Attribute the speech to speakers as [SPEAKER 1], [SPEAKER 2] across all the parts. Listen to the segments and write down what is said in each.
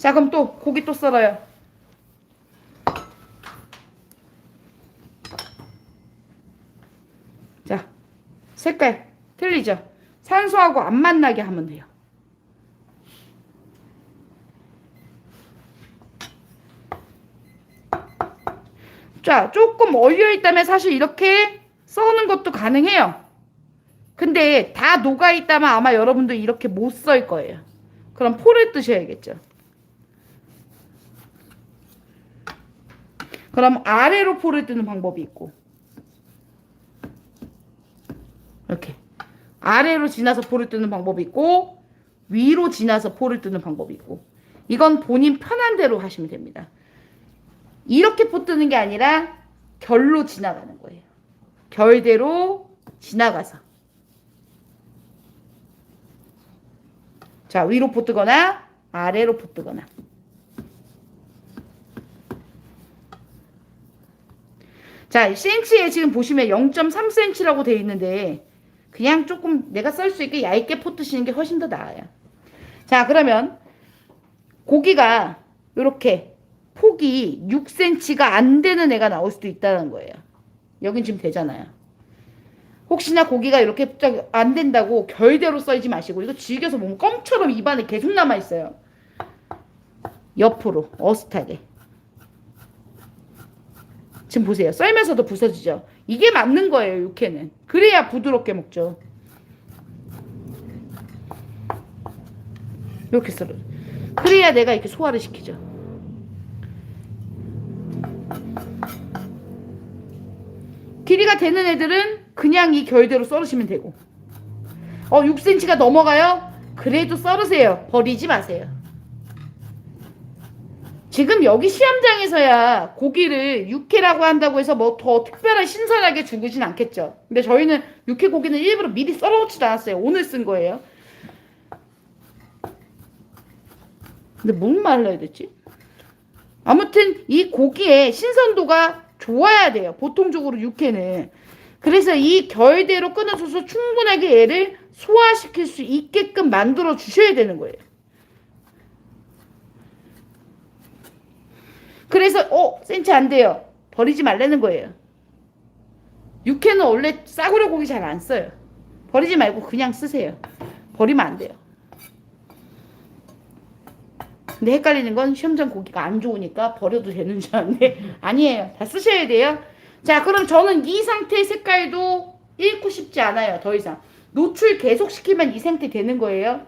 [SPEAKER 1] 자, 그럼 또 고기 또 썰어요. 자, 색깔 틀리죠? 산소하고 안 만나게 하면 돼요. 자, 조금 얼려 있다면 사실 이렇게 써는 것도 가능해요. 근데 다 녹아 있다면 아마 여러분도 이렇게 못 썰 거예요. 그럼 포를 뜨셔야겠죠. 그럼 아래로 포를 뜨는 방법이 있고. 이렇게. 아래로 지나서 포를 뜨는 방법이 있고 위로 지나서 포를 뜨는 방법이 있고. 이건 본인 편한 대로 하시면 됩니다. 이렇게 포 뜨는 게 아니라 결로 지나가는 거예요. 결대로 지나가서. 자 위로 포 뜨거나 아래로 포 뜨거나 자 센치에 지금 보시면 0.3cm라고 되어 있는데 그냥 조금 내가 썰 수 있게 얇게 포 뜨시는 게 훨씬 더 나아요. 자 그러면 고기가 이렇게 폭이 6cm가 안 되는 애가 나올 수도 있다는 거예요. 여긴 지금 되잖아요. 혹시나 고기가 이렇게 딱안 된다고 결대로 썰지 마시고 이거 질겨서 보면 껌처럼 입안에 계속 남아 있어요. 옆으로 어슷하게. 지금 보세요. 썰면서도 부서지죠. 이게 맞는 거예요. 육회는. 그래야 부드럽게 먹죠. 이렇게 썰어. 그래야 내가 이렇게 소화를 시키죠. 길이가 되는 애들은 그냥 이 결대로 썰으시면 되고 어 6cm가 넘어가요? 그래도 썰으세요 버리지 마세요 지금 여기 시험장에서야 고기를 육회라고 한다고 해서 뭐 더 특별한 신선하게 주진 않겠죠 근데 저희는 육회 고기는 일부러 미리 썰어놓지도 않았어요 오늘 쓴 거예요 근데 뭔 말을 해야 되지? 아무튼 이 고기의 신선도가 좋아야 돼요. 보통적으로 육회는. 그래서 이 결대로 끊어줘서 충분하게 얘를 소화시킬 수 있게끔 만들어 주셔야 되는 거예요. 그래서 어 센치 안 돼요. 버리지 말라는 거예요. 육회는 원래 싸구려 고기 잘 안 써요. 버리지 말고 그냥 쓰세요. 버리면 안 돼요. 근데 헷갈리는 건 시험 장 고기가 안 좋으니까 버려도 되는 줄 알았는데 아니에요. 다 쓰셔야 돼요. 자 그럼 저는 이 상태의 색깔도 잃고 싶지 않아요. 더 이상. 노출 계속 시키면 이 상태 되는 거예요.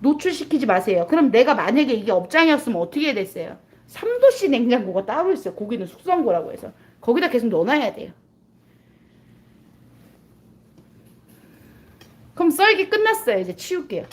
[SPEAKER 1] 노출시키지 마세요. 그럼 내가 만약에 이게 업장이었으면 어떻게 됐어요? 3도씨 냉장고가 따로 있어요. 고기는 숙성고라고 해서. 거기다 계속 넣어놔야 돼요. 그럼 썰기 끝났어요. 이제 치울게요.